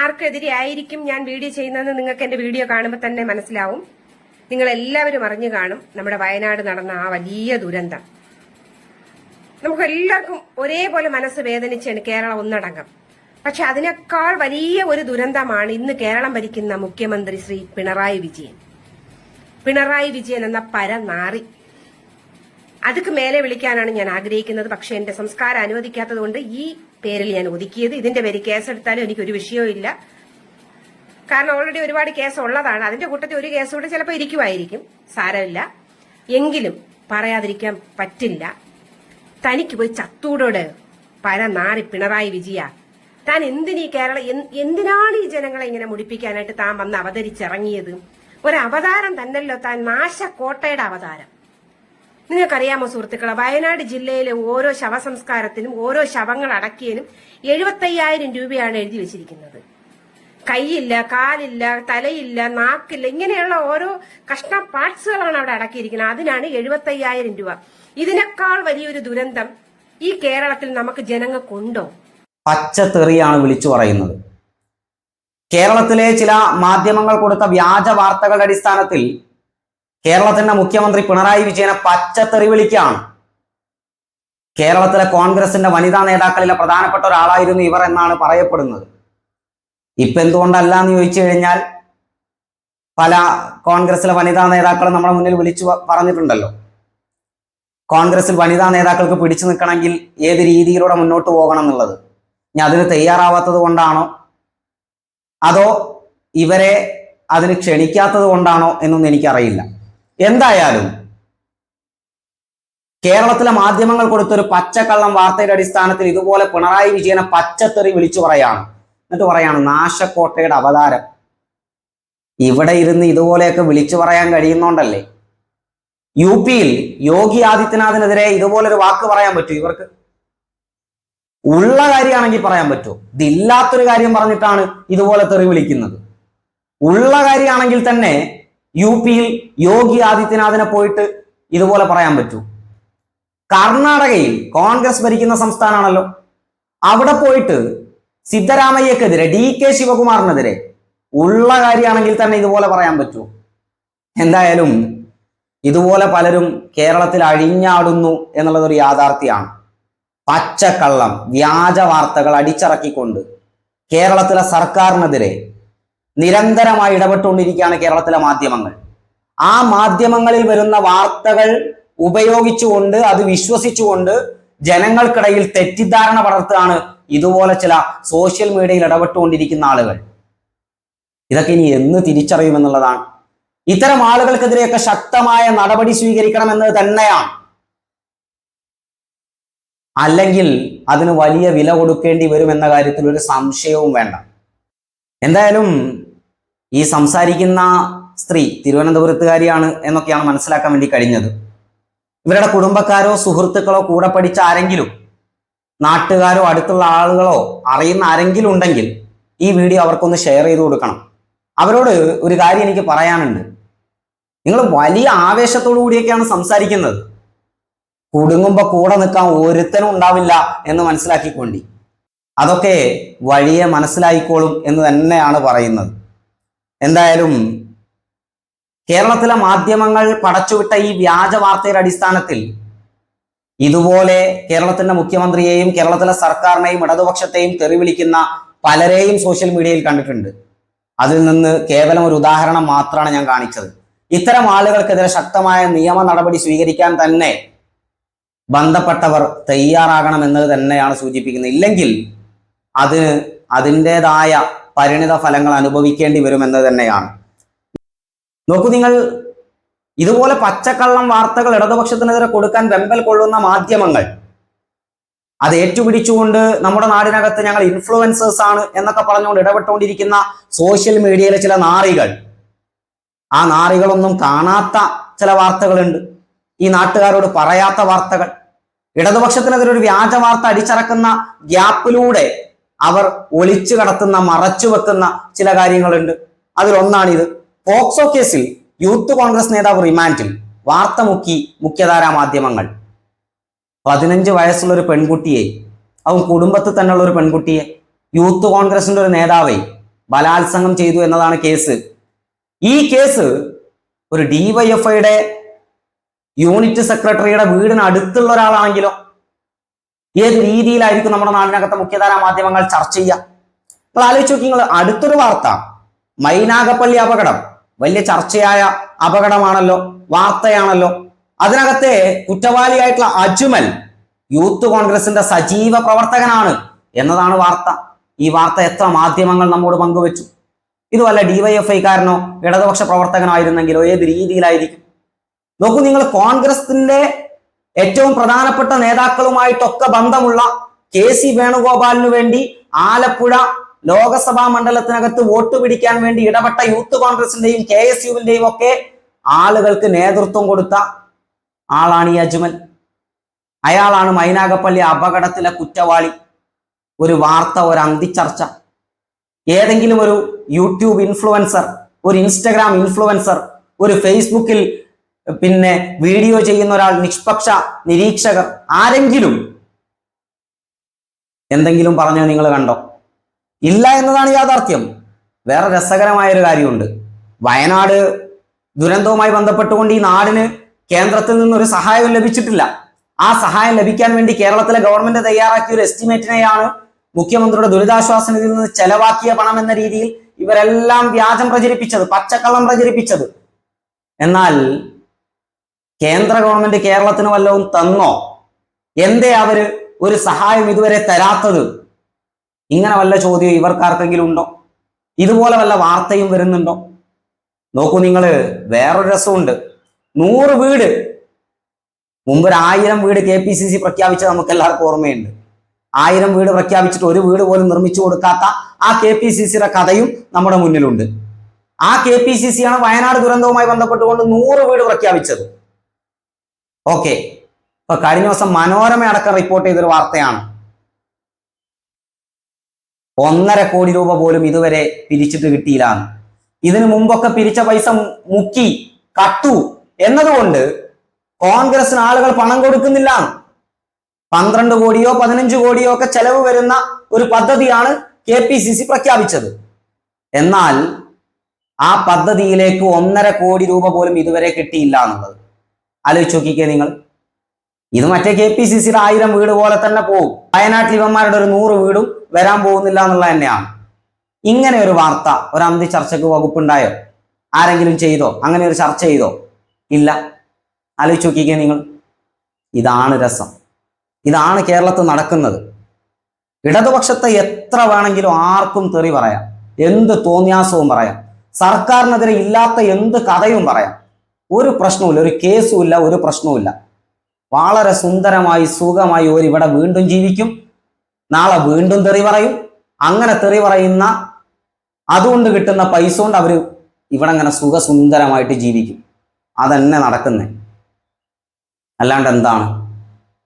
ആർക്കെതിരെ ആയിരിക്കും ഞാൻ വീഡിയോ ചെയ്യുന്നതെന്ന് നിങ്ങൾക്ക് എന്റെ വീഡിയോ കാണുമ്പോൾ തന്നെ മനസ്സിലാവും. നിങ്ങൾ എല്ലാവരും അറിഞ്ഞു കാണും നമ്മുടെ വയനാട് നടന്ന ആ വലിയ ദുരന്തം. നമുക്ക് എല്ലാവർക്കും ഒരേപോലെ മനസ്സ് വേദനിച്ചാണ് കേരളം ഒന്നടങ്കം. പക്ഷെ അതിനേക്കാൾ വലിയ ഒരു ദുരന്തമാണ് ഇന്ന് കേരളം ഭരിക്കുന്ന മുഖ്യമന്ത്രി ശ്രീ പിണറായി വിജയൻ. പിണറായി വിജയൻ എന്ന പരനാറി അതുക്ക് മേലെ വിളിക്കാനാണ് ഞാൻ ആഗ്രഹിക്കുന്നത്. പക്ഷെ എന്റെ സംസ്കാരം അനുവദിക്കാത്തതുകൊണ്ട് ഈ പേരിൽ ഞാൻ ഒതുക്കിയത്. ഇതിന്റെ പേര് കേസെടുത്താലും എനിക്കൊരു വിഷയവും ഇല്ല. കാരണം ഓൾറെഡി ഒരുപാട് കേസ് ഉള്ളതാണ്. അതിന്റെ കൂട്ടത്തിൽ ഒരു കേസ് കൂടെ ചിലപ്പോൾ ഇരിക്കുമായിരിക്കും. സാരമില്ല. എങ്കിലും പറയാതിരിക്കാൻ പറ്റില്ല. തനിക്ക് പോയി ചത്തൂടോട് പരനാറി പിണറായി വിജയ. താൻ എന്തിനീ കേരള എന്ത്- എന്തിനാണ് ഈ ജനങ്ങളെ ഇങ്ങനെ മുടിപ്പിക്കാനായിട്ട് താൻ വന്ന് അവതരിച്ചിറങ്ങിയത്? ഒരു അവതാരം തന്നല്ലോ താൻ നാശക്കോട്ടയുടെ അവതാരം. നിങ്ങൾക്കറിയാമോ സുഹൃത്തുക്കളെ വയനാട് ജില്ലയിലെ ഓരോ ശവസംസ്കാരത്തിനും ഓരോ ശവങ്ങൾ അടക്കിയതിനും എഴുപത്തയ്യായിരം രൂപയാണ് എഴുതി വെച്ചിരിക്കുന്നത്. കൈയില്ല കാലില്ല തലയില്ല നാക്കില്ല ഇങ്ങനെയുള്ള ഓരോ കഷ്ണ പാർട്സുകളാണ് അവിടെ അടക്കിയിരിക്കുന്നത്. അതിനാണ് എഴുപത്തയ്യായിരം രൂപ. ഇതിനേക്കാൾ വലിയൊരു ദുരന്തം ഈ കേരളത്തിൽ നമുക്ക് ജനങ്ങൾക്കുണ്ടോ? പച്ചത്തെറിയാണ് വിളിച്ചു പറയുന്നത്. കേരളത്തിലെ ചില മാധ്യമങ്ങൾ കൊടുത്ത വ്യാജ വാർത്തകളുടെ അടിസ്ഥാനത്തിൽ കേരളത്തിന്റെ മുഖ്യമന്ത്രി പിണറായി വിജയനെ പച്ചത്തെറി വിളിക്കുകയാണ് കേരളത്തിലെ കോൺഗ്രസിന്റെ വനിതാ നേതാക്കളിലെ പ്രധാനപ്പെട്ട ഒരാളായിരുന്നു ഇവർ എന്നാണ് പറയപ്പെടുന്നത്. ഇപ്പൊ എന്തുകൊണ്ടല്ല എന്ന് ചോദിച്ചു കഴിഞ്ഞാൽ പല കോൺഗ്രസിലെ വനിതാ നേതാക്കളും നമ്മുടെ മുന്നിൽ വിളിച്ചു പറഞ്ഞിട്ടുണ്ടല്ലോ. കോൺഗ്രസിൽ വനിതാ നേതാക്കൾക്ക് പിടിച്ചു നിൽക്കണമെങ്കിൽ ഏത് രീതിയിലൂടെ മുന്നോട്ട് പോകണം എന്നുള്ളത്. ഇനി അതിന് തയ്യാറാവാത്തത് കൊണ്ടാണോ? അതോ ഇവരെ അതിന് ക്ഷണിക്കാത്തത് കൊണ്ടാണോ എന്നൊന്നും എനിക്കറിയില്ല. എന്തായാലും കേരളത്തിലെ മാധ്യമങ്ങൾ കൊടുത്തൊരു പച്ചക്കള്ളം വാർത്തയുടെ അടിസ്ഥാനത്തിൽ ഇതുപോലെ പിണറായി വിജയനെ പച്ചത്തെറി വിളിച്ചു പറയാണ്. എന്നിട്ട് പറയാണ് നാശക്കോട്ടയുടെ അവതാരം. ഇവിടെ ഇരുന്ന് ഇതുപോലെയൊക്കെ വിളിച്ചു പറയാൻ കഴിയുന്നോണ്ടല്ലേ? യു പിയിൽ യോഗി ആദിത്യനാഥിനെതിരെ ഇതുപോലൊരു വാക്ക് പറയാൻ പറ്റൂ ഇവർക്ക്? ഉള്ള കാര്യമാണെങ്കിൽ പറയാൻ പറ്റൂ. ഇതില്ലാത്തൊരു കാര്യം പറഞ്ഞിട്ടാണ് ഇതുപോലെ തെറി വിളിക്കുന്നത്. ഉള്ള കാര്യമാണെങ്കിൽ തന്നെ യു പിയിൽ യോഗി ആദിത്യനാഥിനെ പോയിട്ട് ഇതുപോലെ പറയാൻ പറ്റൂ. കർണാടകയിൽ കോൺഗ്രസ് ഭരിക്കുന്ന സംസ്ഥാനമാണല്ലോ അവിടെ പോയിട്ട് സിദ്ധരാമയ്യക്കെതിരെ ഡി കെ ശിവകുമാറിനെതിരെ ഉള്ള കാര്യമാണെങ്കിൽ തന്നെ ഇതുപോലെ പറയാൻ പറ്റൂ. എന്തായാലും ഇതുപോലെ പലരും കേരളത്തിൽ അഴിഞ്ഞാടുന്നു എന്നുള്ളതൊരു യാഥാർത്ഥ്യമാണ്. പച്ചക്കള്ളം വ്യാജ വാർത്തകൾ അടിച്ചിറക്കിക്കൊണ്ട് കേരളത്തിലെ സർക്കാരിനെതിരെ നിരന്തരമായി ഇടപെട്ടുകൊണ്ടിരിക്കുകയാണ് കേരളത്തിലെ മാധ്യമങ്ങൾ. ആ മാധ്യമങ്ങളിൽ വരുന്ന വാർത്തകൾ ഉപയോഗിച്ചുകൊണ്ട് അത് വിശ്വസിച്ചുകൊണ്ട് ജനങ്ങൾക്കിടയിൽ തെറ്റിദ്ധാരണ പടർത്തുകയാണ് ഇതുപോലെ ചില സോഷ്യൽ മീഡിയയിൽ ഇടപെട്ടുകൊണ്ടിരിക്കുന്ന ആളുകൾ. ഇതൊക്കെ ഇനി എന്ന് തിരിച്ചറിയുമെന്നുള്ളതാണ്. ഇത്തരം ആളുകൾക്കെതിരെയൊക്കെ ശക്തമായ നടപടി സ്വീകരിക്കണമെന്നത് തന്നെയാണ്. അല്ലെങ്കിൽ അതിന് വലിയ വില കൊടുക്കേണ്ടി വരുമെന്ന കാര്യത്തിൽ ഒരു സംശയവും വേണ്ട. എന്തായാലും ഈ സംസാരിക്കുന്ന സ്ത്രീ തിരുവനന്തപുരത്തുകാരിയാണ് എന്നൊക്കെയാണ് മനസ്സിലാക്കാൻ വേണ്ടി കഴിഞ്ഞത്. ഇവരുടെ കുടുംബക്കാരോ സുഹൃത്തുക്കളോ കൂടെ പഠിച്ച ആരെങ്കിലും നാട്ടുകാരോ അടുത്തുള്ള ആളുകളോ അറിയുന്ന ആരെങ്കിലും ഉണ്ടെങ്കിൽ ഈ വീഡിയോ അവർക്കൊന്ന് ഷെയർ ചെയ്ത് കൊടുക്കണം. അവരോട് ഒരു കാര്യം എനിക്ക് പറയാനുണ്ട്. നിങ്ങൾ വലിയ ആവേശത്തോടു കൂടിയൊക്കെയാണ് സംസാരിക്കുന്നത്. കുടുങ്ങുമ്പോ കൂടെ നിൽക്കാൻ ഒരുത്തനും ഉണ്ടാവില്ല എന്ന് മനസ്സിലാക്കിക്കൊണ്ടി. അതൊക്കെ വഴിയെ മനസ്സിലായിക്കോളും എന്ന് തന്നെയാണ് പറയുന്നത്. എന്തായാലും കേരളത്തിലെ മാധ്യമങ്ങൾ പടച്ചുവിട്ട ഈ വ്യാജ വാർത്തയുടെ അടിസ്ഥാനത്തിൽ ഇതുപോലെ കേരളത്തിന്റെ മുഖ്യമന്ത്രിയെയും കേരളത്തിലെ സർക്കാരിനെയും ഇടതുപക്ഷത്തെയും തെറിവിളിക്കുന്ന പലരെയും സോഷ്യൽ മീഡിയയിൽ കണ്ടിട്ടുണ്ട്. അതിൽ നിന്ന് കേവലം ഒരു ഉദാഹരണം മാത്രമാണ് ഞാൻ കാണിച്ചത്. ഇത്തരം ആളുകൾക്കെതിരെ ശക്തമായ നിയമ നടപടി സ്വീകരിക്കാൻ തന്നെ ബന്ധപ്പെട്ടവർ തയ്യാറാകണം എന്നത് തന്നെയാണ് സൂചിപ്പിക്കുന്നത്. ഇല്ലെങ്കിൽ അതിന് അതിന്റെതായ പരിണിത ഫലങ്ങൾ അനുഭവിക്കേണ്ടി വരുമെന്ന് തന്നെയാണ്. നോക്കൂ നിങ്ങൾ ഇതുപോലെ പച്ചക്കള്ളം വാർത്തകൾ ഇടതുപക്ഷത്തിനെതിരെ കൊടുക്കാൻ വെമ്പൽ കൊള്ളുന്ന മാധ്യമങ്ങൾ അത് ഏറ്റുപിടിച്ചുകൊണ്ട് നമ്മുടെ നാടിനകത്ത് ഞങ്ങൾ ഇൻഫ്ലുവൻസേഴ്സ് ആണ് എന്നൊക്കെ പറഞ്ഞുകൊണ്ട് ഇടപെട്ടുകൊണ്ടിരിക്കുന്ന സോഷ്യൽ മീഡിയയിലെ ചില നാറികൾ. ആ നാറികളൊന്നും കാണാത്ത ചില വാർത്തകളുണ്ട്. ഈ നാട്ടുകാരോട് പറയാത്ത വാർത്തകൾ. ഇടതുപക്ഷത്തിനെതിരെ ഒരു വ്യാജ വാർത്ത അടിച്ചിറക്കുന്ന ഗ്യാപ്പിലൂടെ അവർ ഒളിച്ചു കടത്തുന്ന മറച്ചു വെക്കുന്ന ചില കാര്യങ്ങളുണ്ട്. അതിലൊന്നാണിത്. പോക്സോ കേസിൽ യൂത്ത് കോൺഗ്രസ് നേതാവ് റിമാൻഡിൽ വാർത്ത മുക്കി മുഖ്യധാരാ മാധ്യമങ്ങൾ. പതിനഞ്ച് വയസ്സുള്ള ഒരു പെൺകുട്ടിയെ അവൻ കുടുംബത്തിൽ തന്നെയുള്ള ഒരു പെൺകുട്ടിയെ യൂത്ത് കോൺഗ്രസിന്റെ ഒരു നേതാവെ ബലാത്സംഗം ചെയ്തു എന്നതാണ് കേസ്. ഈ കേസ് ഒരു ഡിവൈഎഫ്ഐയുടെ യൂണിറ്റ് സെക്രട്ടറിയുടെ വീടിന് അടുത്തുള്ള ഒരാളാണെങ്കിലോ ഏത് രീതിയിലായിരിക്കും നമ്മുടെ നാടിനകത്തെ മുഖ്യധാര മാധ്യമങ്ങൾ ചർച്ച ചെയ്യുക? നിങ്ങൾ ആലോചിച്ച് നോക്കി നിങ്ങൾ അടുത്തൊരു വാർത്ത മൈനാഗപ്പള്ളി അപകടം. വലിയ ചർച്ചയായ അപകടമാണല്ലോ വാർത്തയാണല്ലോ. അതിനകത്തെ കുറ്റവാളിയായിട്ടുള്ള അജ്മൽ യൂത്ത് കോൺഗ്രസിന്റെ സജീവ പ്രവർത്തകനാണ് എന്നതാണ് വാർത്ത. ഈ വാർത്ത എത്ര മാധ്യമങ്ങൾ നമ്മോട് പങ്കുവച്ചു? ഇത് വല്ല ഡിവൈഎഫ്ഐക്കാരനോ ഇടതുപക്ഷ പ്രവർത്തകനോ ആയിരുന്നെങ്കിലോ ഏത് രീതിയിലായിരിക്കും? നോക്കൂ നിങ്ങൾ കോൺഗ്രസിന്റെ ഏറ്റവും പ്രധാനപ്പെട്ട നേതാക്കളുമായിട്ടൊക്കെ ബന്ധമുള്ള കെ സി വേണുഗോപാലിനു വേണ്ടി ആലപ്പുഴ ലോകസഭാ മണ്ഡലത്തിനകത്ത് വോട്ട് പിടിക്കാൻ വേണ്ടി ഇടപെട്ട യൂത്ത് കോൺഗ്രസിന്റെയും കെ എസ് യുവിന്റെയും ഒക്കെ ആളുകൾക്ക് നേതൃത്വം കൊടുത്ത ആളാണ് ഈ അജ്മൽ. അയാളാണ് മൈനാഗപ്പള്ളി അപകടത്തിലെ കുറ്റവാളി. ഒരു വാർത്ത ഒരു അന്തിച്ചർച്ച. ഏതെങ്കിലും ഒരു യൂട്യൂബ് ഇൻഫ്ലുവൻസർ ഒരു ഇൻസ്റ്റഗ്രാം ഇൻഫ്ലുവൻസർ ഒരു ഫേസ്ബുക്കിൽ പിന്നെ വീഡിയോ ചെയ്യുന്ന ഒരാൾ നിഷ്പക്ഷ നിരീക്ഷകർ ആരെങ്കിലും എന്തെങ്കിലും പറഞ്ഞു നിങ്ങൾ കണ്ടോ? ഇല്ല എന്നതാണ് യാഥാർത്ഥ്യം. വേറെ രസകരമായ ഒരു കാര്യമുണ്ട്. വയനാട് ദുരന്തവുമായി ബന്ധപ്പെട്ടുകൊണ്ട് ഈ നാടിന് കേന്ദ്രത്തിൽ നിന്നൊരു സഹായവും ലഭിച്ചിട്ടില്ല. ആ സഹായം ലഭിക്കാൻ വേണ്ടി കേരളത്തിലെ ഗവൺമെന്റ് തയ്യാറാക്കിയ ഒരു എസ്റ്റിമേറ്റിനെയാണ് മുഖ്യമന്ത്രിയുടെ ദുരിതാശ്വാസ നിധിയിൽ നിന്ന് ചെലവാക്കിയ പണം എന്ന രീതിയിൽ ഇവരെല്ലാം വ്യാജം പ്രചരിപ്പിച്ചത് പച്ചക്കള്ളം പ്രചരിപ്പിച്ചത്. എന്നാൽ കേന്ദ്ര ഗവൺമെന്റ് കേരളത്തിന് വല്ലതും തന്നോ? എന്തേ അവർ ഒരു സഹായം ഇതുവരെ തരാത്തത്? ഇങ്ങനെ വല്ല ചോദ്യം ഇവർക്കാർക്കെങ്കിലും ഉണ്ടോ? ഇതുപോലെ വല്ല വാർത്തയും വരുന്നുണ്ടോ? നോക്കൂ നിങ്ങൾ വേറൊരു രസമുണ്ട്. നൂറ് വീട്. മുമ്പ് ഒരു ആയിരം വീട് കെ പി സി സി പ്രഖ്യാപിച്ച നമുക്ക് എല്ലാവർക്കും ഓർമ്മയുണ്ട്. ആയിരം വീട് പ്രഖ്യാപിച്ചിട്ട് ഒരു വീട് പോലും നിർമ്മിച്ചു കൊടുക്കാത്ത ആ കെ പി സി സിയുടെ കഥയും നമ്മുടെ മുന്നിലുണ്ട്. ആ കെ പി സി സി ആണ് വയനാട് ദുരന്തവുമായി ബന്ധപ്പെട്ടുകൊണ്ട് നൂറ് വീട് പ്രഖ്യാപിച്ചത്. ഓക്കെ ഇപ്പൊ കഴിഞ്ഞ ദിവസം മനോരമ അടക്കം റിപ്പോർട്ട് ചെയ്തൊരു വാർത്തയാണ്. ഒന്നര കോടി രൂപ പോലും ഇതുവരെ പിരിച്ചിട്ട് കിട്ടിയില്ല ഇതിനു മുമ്പൊക്കെ പിരിച്ച പൈസ മുക്കി കത്തു എന്നതുകൊണ്ട് കോൺഗ്രസിന് ആളുകൾ പണം കൊടുക്കുന്നില്ല പന്ത്രണ്ട് കോടിയോ പതിനഞ്ച് കോടിയോ ഒക്കെ ചെലവ് വരുന്ന ഒരു പദ്ധതിയാണ് കെ പി സി സി പ്രഖ്യാപിച്ചത്. എന്നാൽ ആ പദ്ധതിയിലേക്ക് ഒന്നര കോടി രൂപ പോലും ഇതുവരെ കിട്ടിയില്ല എന്നുള്ളത് ആലോചിച്ച് നോക്കിക്കേ നിങ്ങൾ. ഇത് മറ്റേ കെ പി സി സിയുടെ ആയിരം വീട് പോലെ തന്നെ പോകും വയനാട്ടിൽ ഇവന്മാരുടെ ഒരു നൂറ് വീടും വരാൻ പോകുന്നില്ല എന്നുള്ളത് തന്നെയാണ്. ഇങ്ങനെ ഒരു വാർത്ത ഒരു അന്തി ചർച്ചയ്ക്ക് വകുപ്പുണ്ടായോ? ആരെങ്കിലും ചെയ്തോ? അങ്ങനെ ഒരു ചർച്ച ചെയ്തോ? ഇല്ല. ആലോചിച്ച് നോക്കിക്കേ നിങ്ങൾ. ഇതാണ് രസം. ഇതാണ് കേരളത്തിൽ നടക്കുന്നത്. ഇടതുപക്ഷത്തെ എത്ര വേണമെങ്കിലും ആർക്കും തെറി പറയാം. എന്ത് തോന്നിയാസവും പറയാം. സർക്കാരിനെതിരെ ഇല്ലാത്ത എന്ത് കഥയും പറയാം. ഒരു പ്രശ്നവുമില്ല ഒരു കേസും ഇല്ല ഒരു പ്രശ്നവുമില്ല. വളരെ സുന്ദരമായി സുഖമായി ഒരു ഇവിടെ വീണ്ടും ജീവിക്കും. നാളെ വീണ്ടും തെറി പറയും. അങ്ങനെ തെറി പറയുന്ന അതുകൊണ്ട് കിട്ടുന്ന പൈസ കൊണ്ട് അവർ ഇവിടെ അങ്ങനെ സുഖസുന്ദരമായിട്ട് ജീവിക്കും. അതന്നെ നടക്കുന്നേ. അല്ലാണ്ട് എന്താണ്?